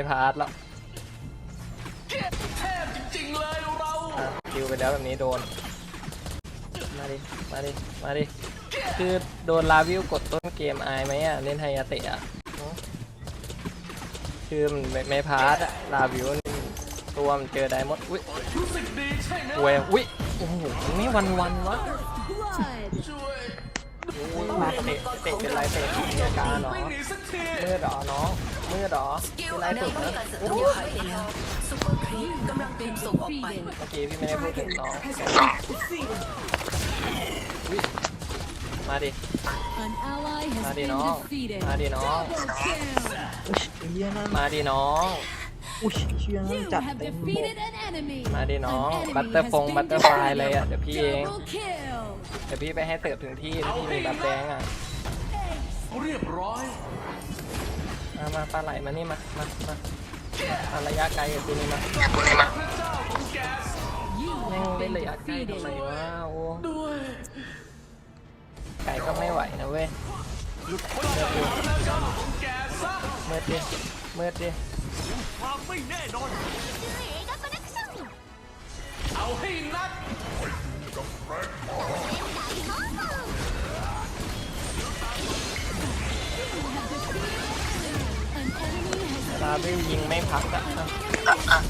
ไม่พลาดหรอกเทพจริงๆเลยเราอะคิวไปแล้วแบบนี้โดน มาดิ มาดิ มาดิ คือโดนลาวิวกดต้นเกมอายไหมอะ เล่นไฮยาเตะอะหือคือมันไม่ไม่พลาดอะลาวิวนี่ตัวมันเจอไดมอนด์อุ้ยรู้สึกดีใช่ไหมเวยอุ้ย โอ้โหมันไม่วันวันๆวะ Blood. ช่วยอุ้ย มาเตะเตะเป็นไรเตะมีอาการเหรอไม่หนีสักทีมืดเหรอน้องมืดเหรอเป็นไรอันฝึกป้องนะกันศัตรูหายซุปเปอร์ครีปกำลังเตรียมส่งออกไปเมื่อกี้พี่ไม่ได้พูดถึงน้องมาดิมาดิน้องมาดิน้องมาดิน้องอุ้ยเชี่ยนั่น You จัดเต็มมาดิน้องบัตเตอร์ฟงบัตเตอร์ไฟ defeated. เลยอะเดี๋ยวพี่เอง ดี๋ยวพี่ไปให้เสิร์ฟถึงที่ถ้าพี่มีบัตรแดงอะเรียบร้อยมามาปลาไหลมานี่มามามามาระยะไกลกับกูนี่มาพระเจ้าของแกส You แม่ง have เล่น been ระยะไกลทำ defeated. ไมวะโอ้ด้วยไกลก็ไม่ไหวนะเว้ยหลุดพ้นจากพระเจ้าของแกซะเมื่อดิเมื่อดิความไม่แน่นอน An enemy has ลาวิวยิงไม่พักอะอะ